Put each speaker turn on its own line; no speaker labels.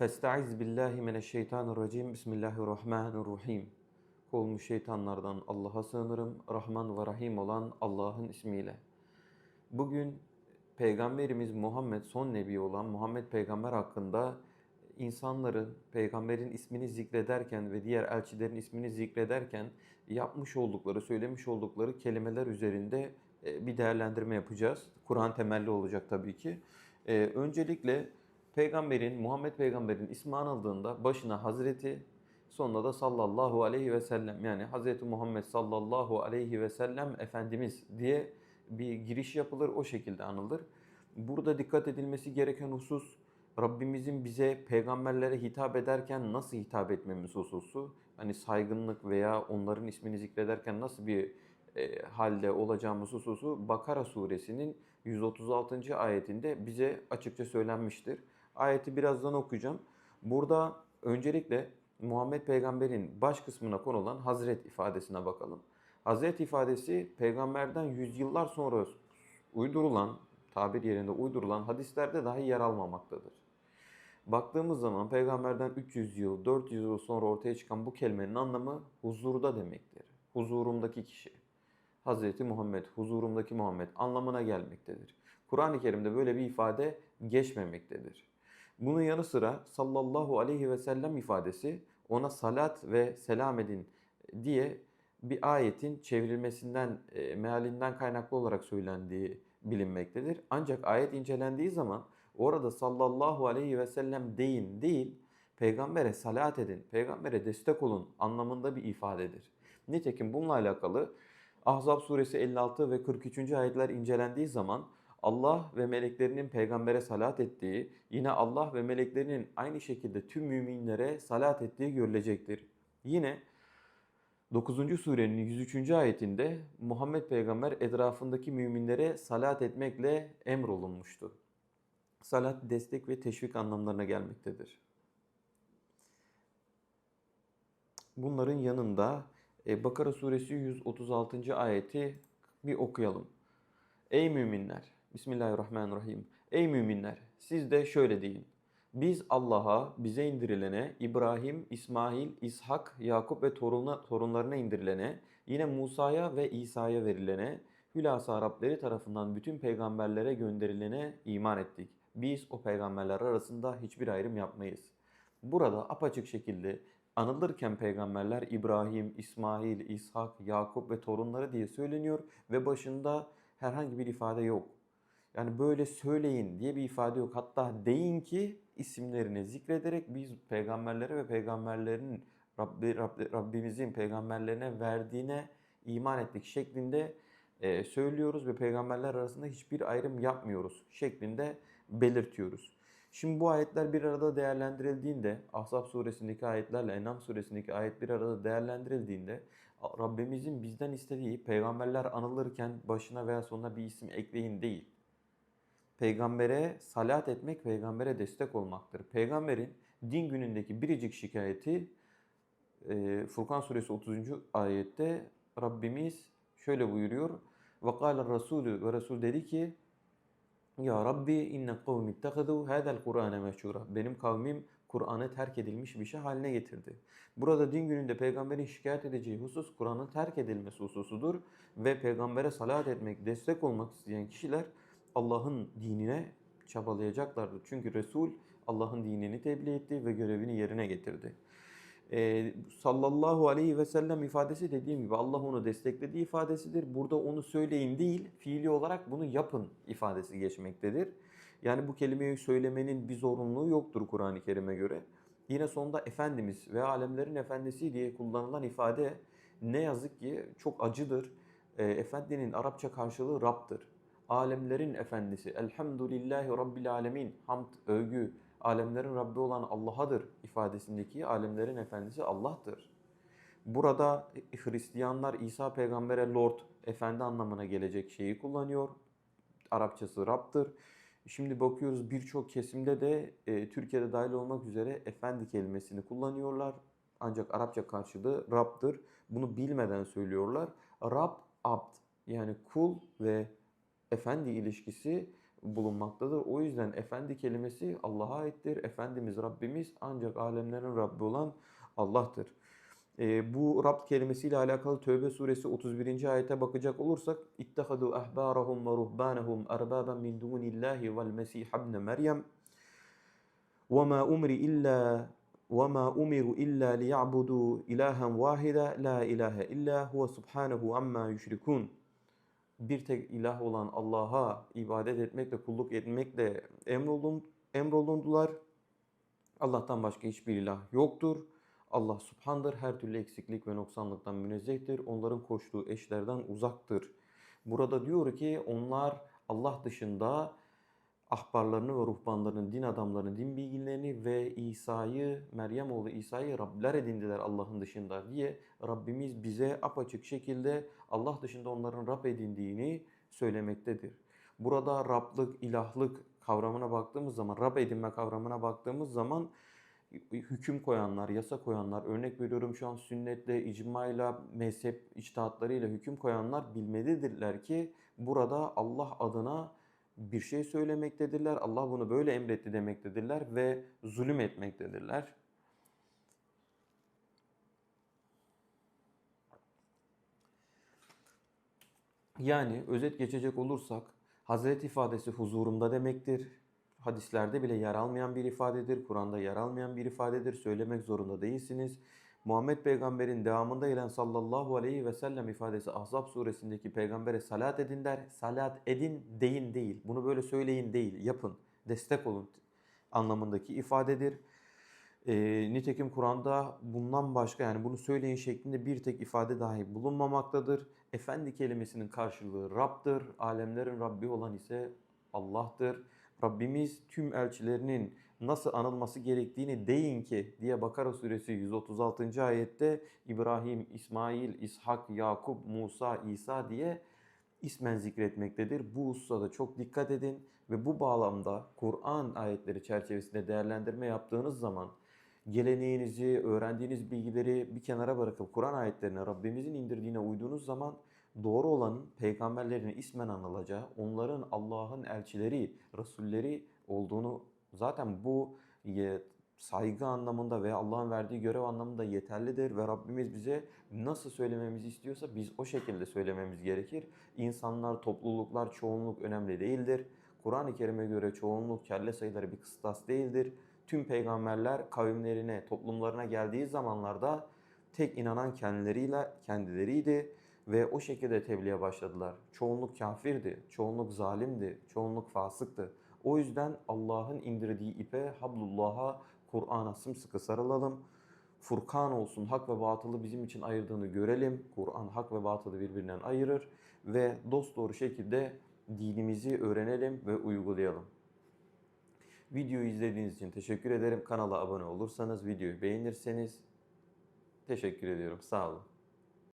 Festaiz billahi mineşşeytanirracim. Bismillahirrahmanirrahim. Kovulmuş şeytanlardan Allah'a sığınırım. Rahman ve Rahim olan Allah'ın ismiyle. Bugün Peygamberimiz Muhammed, son nebi olan Muhammed Peygamber hakkında insanların Peygamberin ismini zikrederken ve diğer elçilerin ismini zikrederken yapmış oldukları, söylemiş oldukları kelimeler üzerinde e, bir değerlendirme yapacağız. Kur'an temelli olacak tabii ki. E, Öncelikle Peygamberin, Muhammed Peygamber'in ismi anıldığında başına Hazreti, sonunda da sallallahu aleyhi ve sellem yani Hazreti Muhammed sallallahu aleyhi ve sellem Efendimiz diye bir giriş yapılır, o şekilde anılır. Burada dikkat edilmesi gereken husus Rabbimizin bize peygamberlere hitap ederken nasıl hitap etmemiz hususu. Hani saygınlık veya onların ismini zikrederken nasıl bir e, halde olacağımız hususu Bakara suresinin 136. ayetinde bize açıkça söylenmiştir. Ayeti birazdan okuyacağım. Burada öncelikle Muhammed peygamberin baş kısmına konulan Hazret ifadesine bakalım. Hazret ifadesi peygamberden yüzyıllar sonra uydurulan, tabir yerinde uydurulan hadislerde dahi yer almamaktadır. Baktığımız zaman peygamberden 300 yıl, 400 yıl sonra ortaya çıkan bu kelimenin anlamı huzurda demektir. Huzurumdaki kişi. Hazreti Muhammed, huzurumdaki Muhammed anlamına gelmektedir. Kur'an-ı Kerim'de böyle bir ifade geçmemektedir. Bunun yanı sıra sallallahu aleyhi ve sellem ifadesi ona salat ve selam edin diye bir ayetin çevrilmesinden, e, mealinden kaynaklı olarak söylendiği bilinmektedir. Ancak ayet incelendiği zaman orada sallallahu aleyhi ve sellem deyin değil, peygambere salat edin, peygambere destek olun anlamında bir ifadedir. Nitekim bununla alakalı Ahzab suresi 56 ve 43. ayetler incelendiği zaman Allah ve meleklerinin peygambere salat ettiği, yine Allah ve meleklerinin aynı şekilde tüm müminlere salat ettiği görülecektir. Yine 9. surenin 103. ayetinde Muhammed peygamber etrafındaki müminlere salat etmekle emrolunmuştu. Salat destek ve teşvik anlamlarına gelmektedir. Bunların yanında e, Bakara suresi 136. ayeti bir okuyalım. Ey müminler! Bismillahirrahmanirrahim. Ey müminler! Siz de şöyle deyin. Biz Allah'a, bize indirilene, İbrahim, İsmail, İshak, Yakup ve torununa, torunlarına indirilene, yine Musa'ya ve İsa'ya verilene, hülasa Rableri tarafından bütün peygamberlere gönderilene iman ettik. Biz o peygamberler arasında hiçbir ayrım yapmayız. Burada apaçık şekilde anılırken peygamberler İbrahim, İsmail, İshak, Yakup ve torunları diye söyleniyor ve başında herhangi bir ifade yok. Yani böyle söyleyin diye bir ifade yok. Hatta deyin ki isimlerini zikrederek biz peygamberlere ve peygamberlerin Rabbi, Rabbi, Rabbimizin peygamberlerine verdiğine iman ettik şeklinde e, söylüyoruz ve peygamberler arasında hiçbir ayrım yapmıyoruz şeklinde belirtiyoruz. Şimdi bu ayetler bir arada değerlendirildiğinde, Ahzab suresindeki ayetlerle Enam suresindeki ayet bir arada değerlendirildiğinde Rabbimizin bizden istediği peygamberler anılırken başına veya sonuna bir isim ekleyin değil. Peygambere salat etmek, peygambere destek olmaktır. Peygamberin din günündeki biricik şikayeti e, Furkan suresi 30. ayette Rabbimiz şöyle buyuruyor. Kâle Resulü ve Resul dedi ki ya Rabbi inne kavmi ittehadu hadal Kur'ane meşhura. Benim kavmim Kur'an'ı terk edilmiş bir şey haline getirdi. Burada din gününde peygamberin şikayet edeceği husus Kur'an'ın terk edilmesi hususudur. Ve peygambere salat etmek, destek olmak isteyen kişiler Allah'ın dinine çabalayacaklardır. Çünkü Resul Allah'ın dinini tebliğ etti ve görevini yerine getirdi. Ee, sallallahu aleyhi ve sellem ifadesi dediğim gibi Allah onu desteklediği ifadesidir. Burada onu söyleyin değil, fiili olarak bunu yapın ifadesi geçmektedir. Yani bu kelimeyi söylemenin bir zorunluluğu yoktur Kur'an-ı Kerim'e göre. Yine sonunda Efendimiz ve alemlerin efendisi diye kullanılan ifade ne yazık ki çok acıdır. E, Efendinin Arapça karşılığı Rab'dır. Alemlerin efendisi, elhamdülillahi rabbil alemin, hamd, övgü, alemlerin Rabbi olan Allah'adır ifadesindeki alemlerin efendisi Allah'tır. Burada Hristiyanlar İsa peygambere Lord, efendi anlamına gelecek şeyi kullanıyor. Arapçası Rab'dır. Şimdi bakıyoruz birçok kesimde de e, Türkiye'de dahil olmak üzere efendi kelimesini kullanıyorlar. Ancak Arapça karşılığı Rab'dır. Bunu bilmeden söylüyorlar. Rab, abd yani kul ve efendi ilişkisi bulunmaktadır. O yüzden efendi kelimesi Allah'a aittir. Efendimiz Rabbimiz ancak alemlerin Rabbi olan Allah'tır. E, bu Rab kelimesiyle alakalı Tövbe suresi 31. ayete bakacak olursak İttehadu ahbarahum ve ruhbanahum erbaben min dunillahi vel mesih ibn Meryem وَمَا أُمْرِ إِلَّا وَمَا أُمِرُوا إِلَّا لِيَعْبُدُوا إِلَٰهًا وَاحِدًا لَا إِلَٰهَ إِلَّا هُوَ سُبْحَانَهُ عَمَّا يُشْرِكُونَ bir tek ilah olan Allah'a ibadet etmekle, kulluk etmekle emrolun, emrolundular. Allah'tan başka hiçbir ilah yoktur. Allah subhandır, her türlü eksiklik ve noksanlıktan münezzehtir. Onların koştuğu eşlerden uzaktır. Burada diyor ki onlar Allah dışında ahbarlarını ve ruhbanlarını, din adamlarını, din bilginlerini ve İsa'yı, Meryem oğlu İsa'yı Rabler edindiler Allah'ın dışında diye Rabbimiz bize apaçık şekilde Allah dışında onların Rab edindiğini söylemektedir. Burada Rablık, ilahlık kavramına baktığımız zaman, Rab edinme kavramına baktığımız zaman hüküm koyanlar, yasa koyanlar, örnek veriyorum şu an sünnetle, icmayla, mezhep içtihatlarıyla hüküm koyanlar bilmelidirler ki burada Allah adına bir şey söylemektedirler. Allah bunu böyle emretti demektedirler ve zulüm etmektedirler. Yani özet geçecek olursak Hazret ifadesi huzurumda demektir. Hadislerde bile yer almayan bir ifadedir. Kur'an'da yer almayan bir ifadedir. Söylemek zorunda değilsiniz. Muhammed peygamberin devamında gelen sallallahu aleyhi ve sellem ifadesi Ahzab suresindeki peygambere salat edin der. Salat edin deyin değil. Bunu böyle söyleyin değil. Yapın. Destek olun anlamındaki ifadedir. E, nitekim Kur'an'da bundan başka yani bunu söyleyin şeklinde bir tek ifade dahi bulunmamaktadır. Efendi kelimesinin karşılığı Rab'dır. Alemlerin Rabbi olan ise Allah'tır. Rabbimiz tüm elçilerinin nasıl anılması gerektiğini deyin ki diye Bakara suresi 136. ayette İbrahim, İsmail, İshak, Yakup, Musa, İsa diye ismen zikretmektedir. Bu hususa çok dikkat edin ve bu bağlamda Kur'an ayetleri çerçevesinde değerlendirme yaptığınız zaman geleneğinizi, öğrendiğiniz bilgileri bir kenara bırakıp Kur'an ayetlerine Rabbimizin indirdiğine uyduğunuz zaman doğru olanın peygamberlerin ismen anılacağı, onların Allah'ın elçileri, rasulleri olduğunu zaten bu saygı anlamında veya Allah'ın verdiği görev anlamında yeterlidir ve Rabbimiz bize nasıl söylememizi istiyorsa biz o şekilde söylememiz gerekir. İnsanlar, topluluklar, çoğunluk önemli değildir. Kur'an-ı Kerim'e göre çoğunluk, kelle sayıları bir kıstas değildir. Tüm peygamberler kavimlerine, toplumlarına geldiği zamanlarda tek inanan kendileriyle kendileriydi ve o şekilde tebliğe başladılar. Çoğunluk kafirdi, çoğunluk zalimdi, çoğunluk fasıktı. O yüzden Allah'ın indirdiği ipe, hablullah'a, Kur'an'a sımsıkı sarılalım. Furkan olsun, hak ve batılı bizim için ayırdığını görelim. Kur'an hak ve batılı birbirinden ayırır ve dost doğru şekilde dinimizi öğrenelim ve uygulayalım. Videoyu izlediğiniz için teşekkür ederim. Kanala abone olursanız, videoyu beğenirseniz teşekkür ediyorum. Sağ olun.